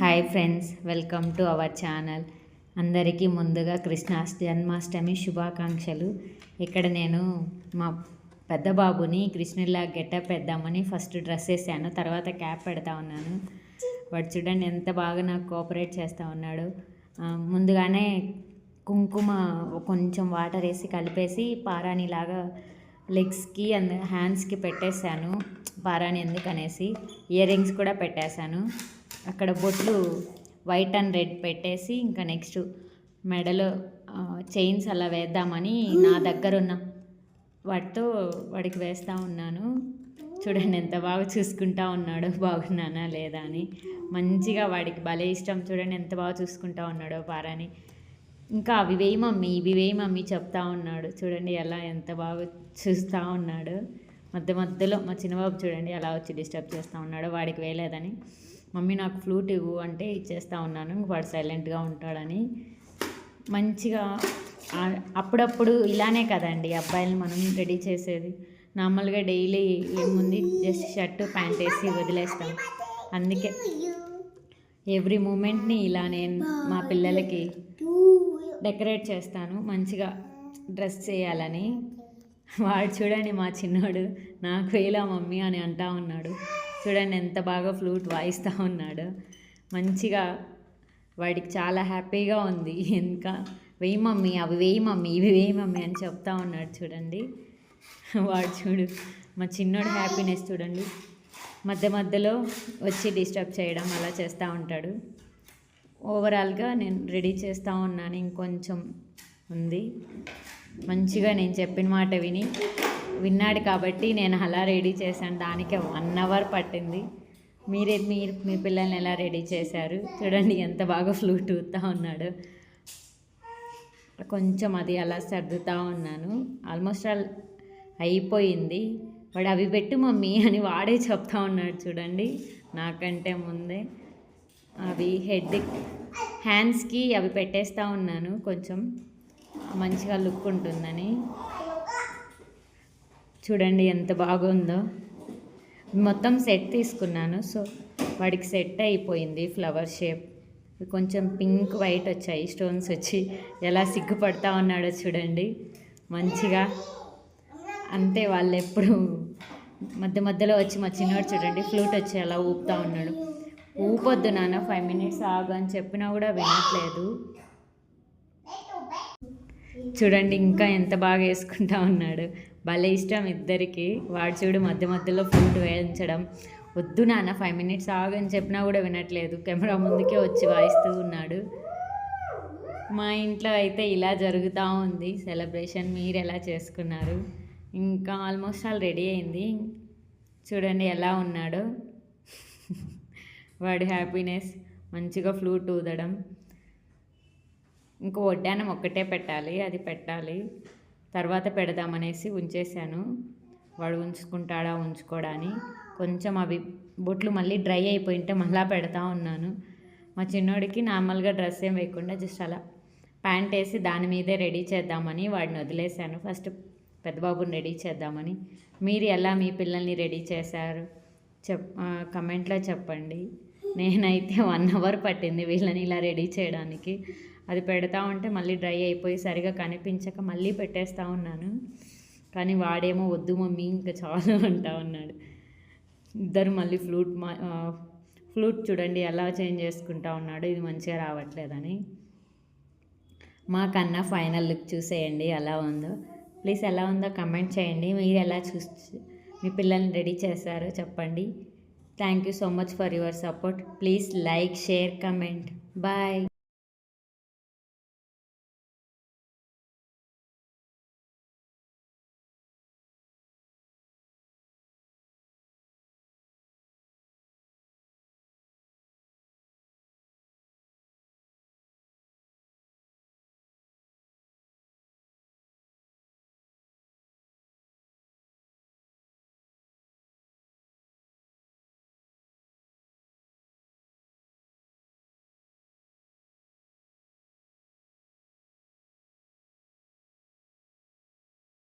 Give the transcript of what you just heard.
Hi friends welcome to our channel అందరికీ ముందుగా కృష్ణ జన్మాష్టమి శుభాకాంక్షలు. ఇక్కడ నేను మా పెద్ద బాబుని కృష్ణులా గెటప్ పెద్దామని ఫస్ట్ డ్రెస్ వేసాను తర్వాత క్యాప్ పెడతా ఉన్నాను. వాడు చూడండి ఎంత బాగా నాకు కోఆపరేట్ చేస్తూ ఉన్నాడు. ముందుగానే కుంకుమ కొంచెం వాటర్ వేసి కలిపేసి పారాణిలాగా లెగ్స్కి అండ్ హ్యాండ్స్కి పెట్టేశాను. పారాణి ఎందుకనేసి ఇయర్ రింగ్స్ కూడా పెట్టేశాను. అక్కడ బొట్లు వైట్ అండ్ రెడ్ పెట్టేసి ఇంకా నెక్స్ట్ మెడలో చైన్స్ అలా వేద్దామని నా దగ్గర ఉన్న వాటితో వాడికి వేస్తూ ఉన్నాను. చూడండి ఎంత బాగా చూసుకుంటా ఉన్నాడో బాగున్నానా లేదా అని. మంచిగా వాడికి భలే ఇష్టం. చూడండి ఎంత బాగా చూసుకుంటా ఉన్నాడో పారాని. ఇంకా అవి వేయి మమ్మీ ఇవి వేయి మమ్మీ చెప్తా ఉన్నాడు. చూడండి ఎలా ఎంత బాగా చూస్తూ ఉన్నాడు. మధ్య మధ్యలో మా చిన్నబాబు చూడండి ఎలా వచ్చి డిస్టర్బ్ చేస్తూ ఉన్నాడు వాడికి వేయలేదని. మమ్మీ నాకు ఫ్లూట్ ఇవ్వు అంటే ఇచ్చేస్తా ఉన్నాను వాడు సైలెంట్గా ఉంటాడని. మంచిగా అప్పుడప్పుడు ఇలానే కదండి అబ్బాయిలు మనం రెడీ చేసేది. నార్మల్గా డైలీ ఏముంది జస్ట్ షర్ట్ ప్యాంట్ వేసి వదిలేస్తాం. అందుకే ఎవ్రీ మూమెంట్ని ఇలా నేను మా పిల్లలకి డెకరేట్ చేస్తాను మంచిగా డ్రెస్ చేయాలని. వాడు చూడండి మా చిన్నోడు నాకు ఇలా మమ్మీ అని అంటా ఉన్నాడు. చూడండి ఎంత బాగా ఫ్లూట్ వాయిస్తూ ఉన్నాడు. మంచిగా వాడికి చాలా హ్యాపీగా ఉంది. ఇంకా వేయి మమ్మీ అవి వేయి మమ్మీ ఇవి వేయి మమ్మీ అని చెప్తా ఉన్నాడు చూడండి. వాడు చూడు మా చిన్నోడు హ్యాపీనెస్ చూడండి. మధ్య మధ్యలో వచ్చి డిస్టర్బ్ చేయడం అలా చేస్తూ ఉంటాడు. ఓవరాల్గా నేను రెడీ చేస్తూ ఉన్నాను ఇంకొంచెం ఉంది. మంచిగా నేను చెప్పిన మాట విని విన్నాడు కాబట్టి నేను అలా రెడీ చేశాను. దానికి వన్ అవర్ పట్టింది. మీరే మీరు మీ పిల్లల్ని ఎలా రెడీ చేశారు? చూడండి ఎంత బాగా ఫ్లూట్ ఊతా ఉన్నాడు. కొంచెం అది అలా సర్దుతా ఉన్నాను. ఆల్మోస్ట్ ఆల్ అయిపోయింది. వాడు అవి పెట్టు మమ్మీ అని వాడే చెప్తా ఉన్నాడు చూడండి నాకంటే ముందే. అవి హెడ్ హ్యాండ్స్కి అవి పెట్టేస్తూ ఉన్నాను కొంచెం. మంచిగా లుక్ ఉంటుందని. చూడండి ఎంత బాగుందో. మొత్తం సెట్ తీసుకున్నాను. సో వాడికి సెట్ అయిపోయింది ఫ్లవర్ షేప్ కొంచెం పింక్ వైట్ వచ్చాయి స్టోన్స్ వచ్చి. ఎలా సిగ్గుపడతా ఉన్నాడో చూడండి. మంచిగా. అంతే వాళ్ళు ఎప్పుడు మధ్య మధ్యలో వచ్చి మా చిన్నవాడు చూడండి ఫ్లూట్ వచ్చి అలా ఊపుతా ఉన్నాడు. ఊపొద్దు నాన్న ఫైవ్ మినిట్స్ ఆగు అని చెప్పినా కూడా వినట్లేదు. చూడండి ఇంకా ఎంత బాగా వేసుకుంటా ఉన్నాడు. భలే ఇష్టం ఇద్దరికి. వాడు చూడు మధ్య మధ్యలో ఫుడ్ వేయించడం. వద్దు నాన్న ఫైవ్ మినిట్స్ ఆగని చెప్పినా కూడా వినట్లేదు. కెమెరా ముందుకే వచ్చి వాయిస్తూ ఉన్నాడు. మా ఇంట్లో అయితే ఇలా జరుగుతూ ఉంది. సెలబ్రేషన్ మీరు ఎలా చేసుకున్నారు? ఇంకా ఆల్మోస్ట్ ఆల్ రెడీ అయింది. చూడండి ఎలా ఉన్నాడో. వాడి హ్యాపీనెస్ మంచిగా ఫ్లూట్ ఊదడం. ఇంకో వడ్డానం ఒక్కటే పెట్టాలి అది పెట్టాలి. తర్వాత పెడదామనేసి ఉంచేశాను. వాడు ఉంచుకుంటాడా ఉంచుకోడా అని. కొంచెం అవి బొట్లు మళ్ళీ డ్రై అయిపోయింటే మళ్ళా పెడతా ఉన్నాను. మా చిన్నోడికి నార్మల్గా డ్రెస్ ఏం వేయకుండా జస్ట్ అలా ప్యాంట్ వేసి దాని మీదే రెడీ చేద్దామని వాడిని వదిలేశాను. ఫస్ట్ పెద్దబాబుని రెడీ చేద్దామని. మీరు ఎలా మీ పిల్లల్ని రెడీ చేశారు? చెప్ కమెంట్లో చెప్పండి. నేనైతే వన్ అవర్ పట్టింది వీళ్ళని ఇలా రెడీ చేయడానికి. అది పెడతా ఉంటే మళ్ళీ డ్రై అయిపోయి సరిగా కనిపించక మళ్ళీ పెట్టేస్తూ ఉన్నాను. కానీ వాడేమో వద్దు మమ్మీ ఇంకా చాలు అంటా ఉన్నాడు. ఇద్దరు మళ్ళీ ఫ్లూట్ మా ఫ్లూట్ చూడండి ఎలా చేంజ్ చేసుకుంటా ఉన్నాడు. ఇది మంచిగా రావట్లేదని. మాకన్నా ఫైనల్ లుక్ చూసేయండి ఎలా ఉందో. ప్లీజ్ ఎలా ఉందో కమెంట్ చేయండి. మీరు ఎలా చూసి మీ పిల్లల్ని రెడీ చేశారో చెప్పండి. Thank you so much for your support. Please like share comment. Bye.